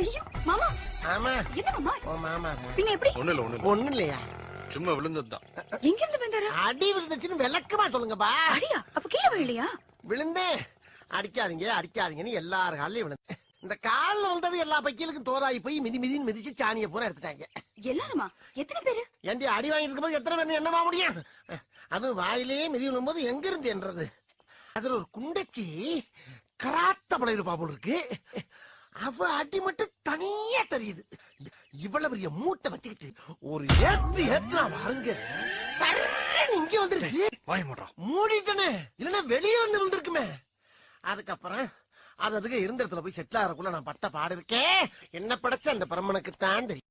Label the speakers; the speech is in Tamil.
Speaker 1: ஐயோ மாமா.
Speaker 2: ஆமா.
Speaker 1: என்ன மாமா?
Speaker 2: ஓ மாமா.
Speaker 1: பின்ன எப்படி?
Speaker 3: ஒண்ணு இல்ல ஒண்ணு இல்ல
Speaker 2: ஒண்ணு இல்லையா
Speaker 3: சும்மா விழுந்ததுதான்.
Speaker 1: எங்க இருந்து வந்தாரு
Speaker 2: அடி விழுந்துச்சுன்னு விளக்கமா சொல்லுங்கப்பா.
Speaker 1: அடியா? அப்ப கீழே விழலையா?
Speaker 2: விழுந்தேன். அடிக்காதீங்க அடிக்காதீங்கன்னு எல்லார் காலையும் விழுந்தேன். இந்த கால்ல வந்தது எல்லா பைக்கிலுக்கும் தோதாயி போய் மிதி மிதின்னு மிதிச்சு சாணியை பூரா எடுத்துட்டாங்க.
Speaker 1: எல்லாருமா? எத்தனை பேரு?
Speaker 2: ஏண்டி அடி வாங்கி இருக்கும்போது எத்தனை பேர் என்னவா முடியும்? அதுவும் வாயிலேயே மிதி விழும்போது எங்க இருந்து என்றது? அதுல ஒரு குண்டச்சி கராத்த பழையிருப்பா போல இருக்கு. அவ அடி மட்டும் தனியா தெரியுது. இவ்வளவு பெரிய மூட்டை வச்சுக்கிட்டு ஒரு ஏத்து ஏத்துனா பாருங்க. இங்க வந்துருச்சு.
Speaker 3: வாய் மாட்டான்
Speaker 2: மூடிட்டனே. இல்லன்னா வெளியே வந்து விழுந்திருக்குமே. அதுக்கப்புறம் அது அதுக்கு இருந்த இடத்துல போய் செட்டில் ஆகிறக்குள்ள நான் பட்ட பாடு இருக்கேன் என்ன படைச்ச அந்த பிரம்மனுக்கு தான் தெரியும்.